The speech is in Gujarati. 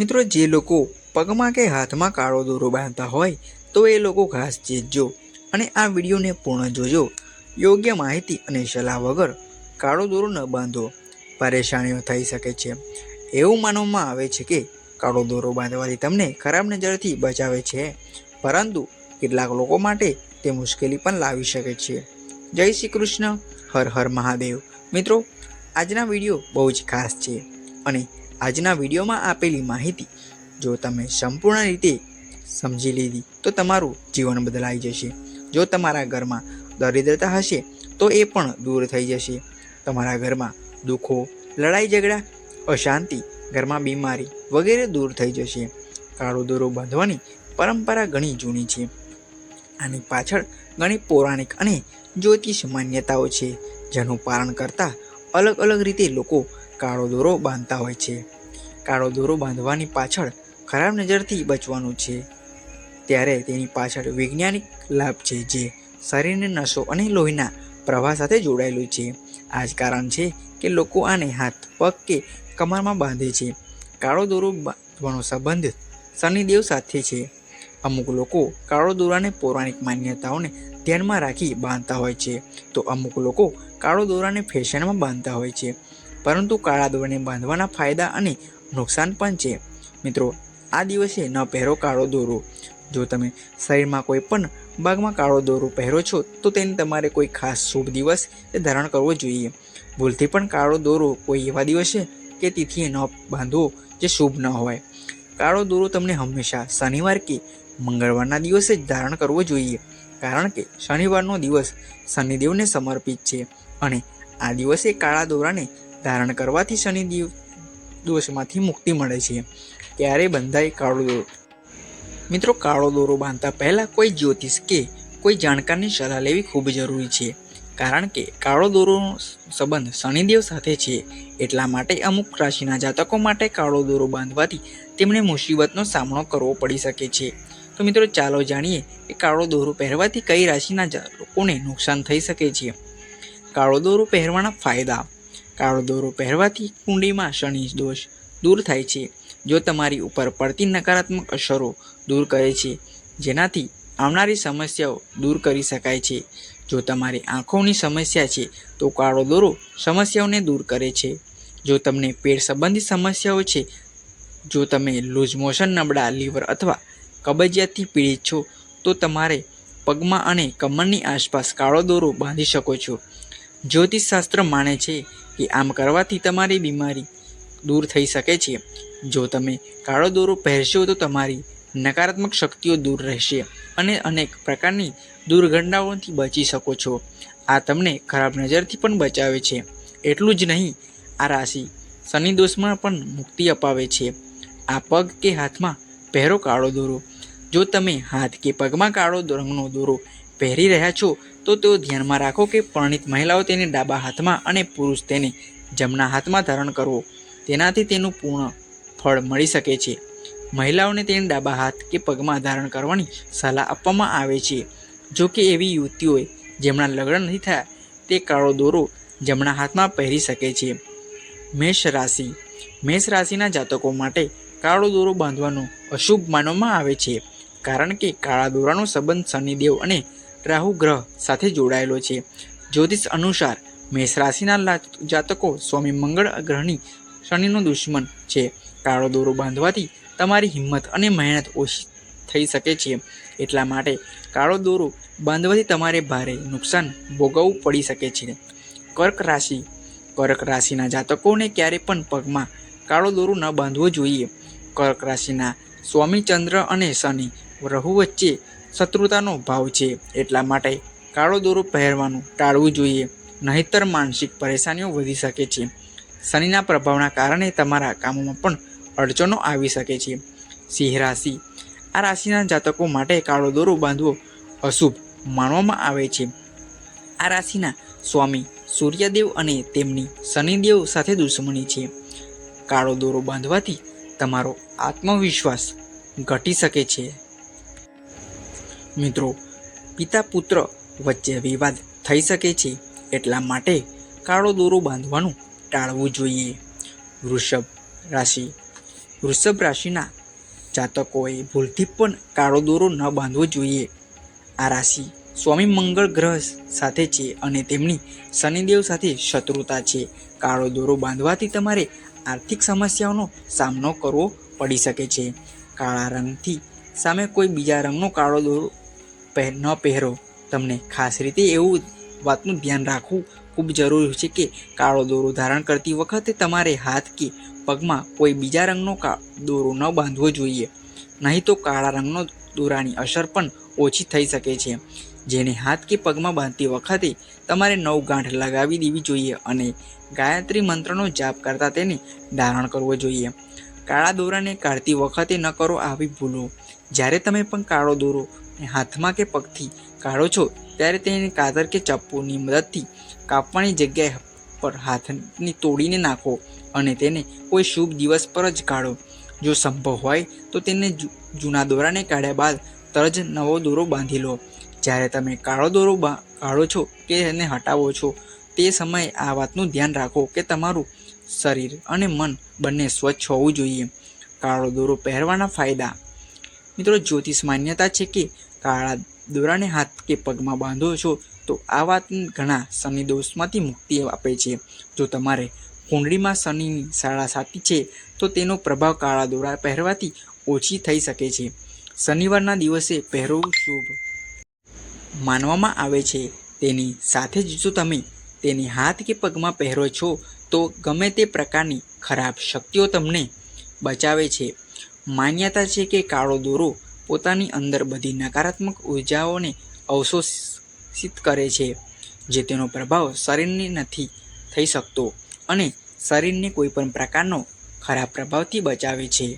મિત્રો, જે લોકો પગમાં કે હાથમાં કાળો દોરો બાંધતા હોય, તો એ લોકો ખાસ ચેતજો અને આ વિડીયોને પૂર્ણ જોજો. યોગ્ય માહિતી અને સલાહ વગર કાળો દોરો ન બાંધો. પરેશાનીઓ થઈ શકે છે. એવું માનવામાં આવે છે કે કાળો દોરો બાંધવાથી તમને ખરાબ નજરથી બચાવે છે. પરંતુ કેટલાક લોકો માટે તે મુશ્કેલી પણ લાવી શકે છે. જય શ્રી કૃષ્ણ. હર હર મહાદેવ. મિત્રો, આજના વીડિયો બહુ જ ખાસ છે અને આજના વિડીયોમાં આપેલી માહિતી જો તમે સંપૂર્ણ રીતે સમજી લીધી, તો તમારું જીવન બદલાઈ જશે. જો તમારા ઘરમાં દરિદ્રતા હશે, તો એ પણ દૂર થઈ જશે. તમારા ઘરમાં દુઃખો લડાઈ ઝઘડા અશાંતિ, ઘરમાં બીમારી વગેરે દૂર થઈ જશે. કાળો દોરો બાંધવાની પરંપરા ઘણી જૂની છે. આની પાછળ ઘણી પૌરાણિક અને જ્યોતિષ માન્યતાઓ છે, જેનું પાલન કરતા અલગ અલગ રીતે લોકો કાળો દોરો બાંધતા હોય છે. કાળો દોરો બાંધવાની પાછળ ખરાબ નજરથી બચવાનું છે. ત્યારે તેની પાછળ વૈજ્ઞાનિક લાભ છે જે શરીરની નસો અને લોહીના પ્રવાહ સાથે જોડાયેલું છે. આ જ કારણ છે કે લોકો આને હાથ, પગ કે કમરમાં બાંધે છે. કાળો દોરો બાંધવાનો સંબંધ શનિદેવ સાથે છે. અમુક લોકો કાળો દોરાને પૌરાણિક માન્યતાઓને ધ્યાનમાં રાખી બાંધતા હોય છે. તો અમુક લોકો કાળો દોરાને ફેશનમાં બાંધતા હોય છે. પરંતુ કાળા દોરને બાંધવાના ફાયદા અને નુકસાન પણ છે. મિત્રો, આ દિવસે ન પહેરો કાળો દોરો. જો તમે શરીરમાં કોઈ પણ ભાગમાં કાળો દોરો પહેરો છો, તો તેને તમારે કોઈ ખાસ શુભ દિવસ ધારણ કરવો જોઈએ. ભૂલથી પણ કાળો દોરો કોઈ એવા દિવસે કે તિથિએ ન બાંધવો જે શુભ ન હોય. કાળો દોરો તમને હંમેશા શનિવાર કે મંગળવારના દિવસે જ ધારણ કરવો જોઈએ. કારણ કે શનિવારનો દિવસ શનિદેવને સમર્પિત છે અને આ દિવસે કાળા દોરાને ધારણ કરવાથી શનિદેવ દોષમાંથી મુક્તિ મળે છે. ત્યારે બંધાય કાળો દોરો. મિત્રો, કાળો દોરો બાંધતા પહેલાં કોઈ જ્યોતિષ કે કોઈ જાણકારની સલાહ લેવી ખૂબ જરૂરી છે. કારણ કે કાળો દોરોનો સંબંધ શનિદેવ સાથે છે. એટલા માટે અમુક રાશિના જાતકો માટે કાળો દોરો બાંધવાથી તેમને મુસીબતનો સામનો કરવો પડી શકે છે. તો મિત્રો, ચાલો જાણીએ કે કાળો દોરો પહેરવાથી કઈ રાશિના લોકોને નુકસાન થઈ શકે છે. કાળો દોરો પહેરવાના ફાયદા. કાળો દોરો પહેરવાથી કુંડીમાં શનિ દોષ દૂર થાય છે. જો તમારી ઉપર પડતી નકારાત્મક અસરો દૂર કરે છે, જેનાથી આવનારી સમસ્યાઓ દૂર કરી શકાય છે. જો તમારી આંખોની સમસ્યા છે, તો કાળો દોરો સમસ્યાઓને દૂર કરે છે. જો તમને પેટ સંબંધિત સમસ્યાઓ છે, જો તમે લૂઝ મોશન, નબળા લીવર અથવા કબજિયાતથી પીડિત છો, તો તમારે પગમાં અને કમરની આસપાસ કાળો દોરો બાંધી શકો છો. જ્યોતિષશાસ્ત્ર માને છે કે આમ કરવાથી તમારી બીમારી દૂર થઈ શકે છે. જો તમે કાળો દોરો પહેરશો તો તમારી નકારાત્મક શક્તિઓ દૂર રહેશે અને અનેક પ્રકારની દુર્ઘટનાઓથી બચી શકો છો. આ તમને ખરાબ નજરથી પણ બચાવે છે. એટલું જ નહીં, આ રાશિ શનિ દોષમાં પણ મુક્તિ અપાવે છે. આ પગ કે હાથમાં પહેરો કાળો દોરો. જો તમે હાથ કે પગમાં કાળો રંગનો દોરો પહેરી રહ્યા છો, તો તેઓ ધ્યાનમાં રાખો કે પરણિત મહિલાઓ તેને ડાબા હાથમાં અને પુરુષ તેને જમણા હાથમાં ધારણ કરવો. તેનાથી તેનું પૂર્ણ ફળ મળી શકે છે. મહિલાઓને તેને ડાબા હાથ કે પગમાં ધારણ કરવાની સલાહ આપવામાં આવે છે. જો કે એવી યુવતીઓએ જેમના લગ્ન નથી થયા, તે કાળો દોરો જમણા હાથમાં પહેરી શકે છે. મેષ રાશિ. મેષ રાશિના જાતકો માટે કાળો દોરો બાંધવાનો અશુભ માનવામાં આવે છે. કારણ કે કાળા દોરાનો સંબંધ શનિદેવ અને રાહુ ગ્રહ સાથે જોડાયેલો છે. જ્યોતિષ અનુસાર મેષ રાશિના જાતકો સ્વામી મંગળ ગ્રહની શનિનો દુશ્મન છે. કાળો દોરો બાંધવાથી તમારી હિંમત અને મહેનત ઓછી થઈ શકે છે. એટલા માટે કાળો દોરો બાંધવાથી તમારે ભારે નુકસાન ભોગવવું પડી શકે છે. કર્ક રાશિ. કર્ક રાશિના જાતકોને ક્યારે પણ પગમાં કાળો દોરો ન બાંધવો જોઈએ. કર્ક રાશિના સ્વામી ચંદ્ર અને શનિ રહુ વચ્ચે શત્રુતાનો ભાવ છે એટલા માટે કાળો દોરો પહેરવાનું ટાળવું જોઈએ. નહીતર માનસિક પરેશાનીઓ વધી શકે છે. શનિના પ્રભાવના કારણે તમારા કામોમાં પણ અડચણો આવી શકે છે. સિંહ રાશિ. આ રાશિના જાતકો માટે કાળો દોરો બાંધવો અશુભ માનવામાં આવે છે. આ રાશિના સ્વામી સૂર્યદેવ અને તેમની શનિદેવ સાથે દુશ્મની છે. કાળો દોરો બાંધવાથી તમારો આત્મવિશ્વાસ ઘટી શકે છે. મિત્રો પિતા પુત્ર વચ્ચે વિવાદ થઈ શકે છે એટલા માટે કાળો દોરો બાંધવાનું ટાળવું જોઈએ. વૃષભ રાશિ. વૃષભ રાશિના જાતકોએ ભૂલથી પણ કાળો દોરો ન બાંધવો જોઈએ. આ રાશિ સ્વામી મંગળ ગ્રહ સાથે છે અને તેમની શનિદેવ સાથે શત્રુતા છે. કાળો દોરો બાંધવાથી તમારે આર્થિક સમસ્યાઓનો સામનો કરવો પડી શકે છે. કાળા રંગથી સામે કોઈ બીજા રંગનો કાળો દોરો ન પહેરો. તમને ખાસ રીતે એવું વાતનું ધ્યાન રાખવું ખૂબ જરૂરી છે કે કાળો દોરો ધારણ કરતી વખતે તમારે હાથ કે પગમાં કોઈ બીજા રંગનો કા- દોરો ન બાંધવો જોઈએ. નહીં તો કાળા રંગનો દોરાની અસર પણ ઓછી થઈ શકે છે. જેને હાથ કે પગમાં બાંધતી વખતે તમારે નવ ગાંઠ લગાવી દેવી જોઈએ અને ગાયત્રી મંત્રનો જાપ કરતાં તેને ધારણ કરવો જોઈએ. કાળા દોરાને કાઢતી વખતે ન કરો આવી ભૂલો. જ્યારે તમે પણ કાળો દોરો હાથમાં કે પગથી કાઢો છો, ત્યારે તેને કાતર કે ચપ્પુની મદદથી કાપવાની જગ્યાએ પર હાથની તોડીને નાખો અને તેને કોઈ શુભ દિવસ પર જ કાઢો. જો સંભવ હોય, તો તેને જૂના દોરાને કાઢ્યા બાદ તરત જ નવો દોરો બાંધી લો. જ્યારે તમે કાળો દોરો કાઢો છો કે એને હટાવો છો, તે સમયે આ વાતનું ધ્યાન રાખો કે તમારું શરીર અને મન બંને સ્વચ્છ હોવું જોઈએ. કાળો દોરો પહેરવાના ફાયદા. મિત્રો, જ્યોતિષ માન્યતા છે કે કાળા દોરાને હાથ કે પગમાં બાંધો છો તો આ વાત ઘણા શનિ દોષમાંથી મુક્તિ આપે છે. જો તમારે કુંડળીમાં શનિની શાળા સાતી છે, તો તેનો પ્રભાવ કાળા દોરા પહેરવાથી ઓછી થઈ શકે છે. શનિવારના દિવસે પહેરવું શુભ માનવામાં આવે છે. તેની સાથે જ જો તમે તેને હાથ કે પગમાં પહેરો છો તો ગમે તે પ્રકારની ખરાબ શક્તિઓ તમને બચાવે છે. માન્યતા છે કે કાળો દોરો પોતાની અંદર બધી નકારાત્મક ઉર્જાઓને અવશોષિત કરે છે, જે તેનો પ્રભાવ શરીરને નથી થઈ શકતો અને શરીરને કોઈ પણ પ્રકારનો ખરાબ પ્રભાવથી બચાવે છે.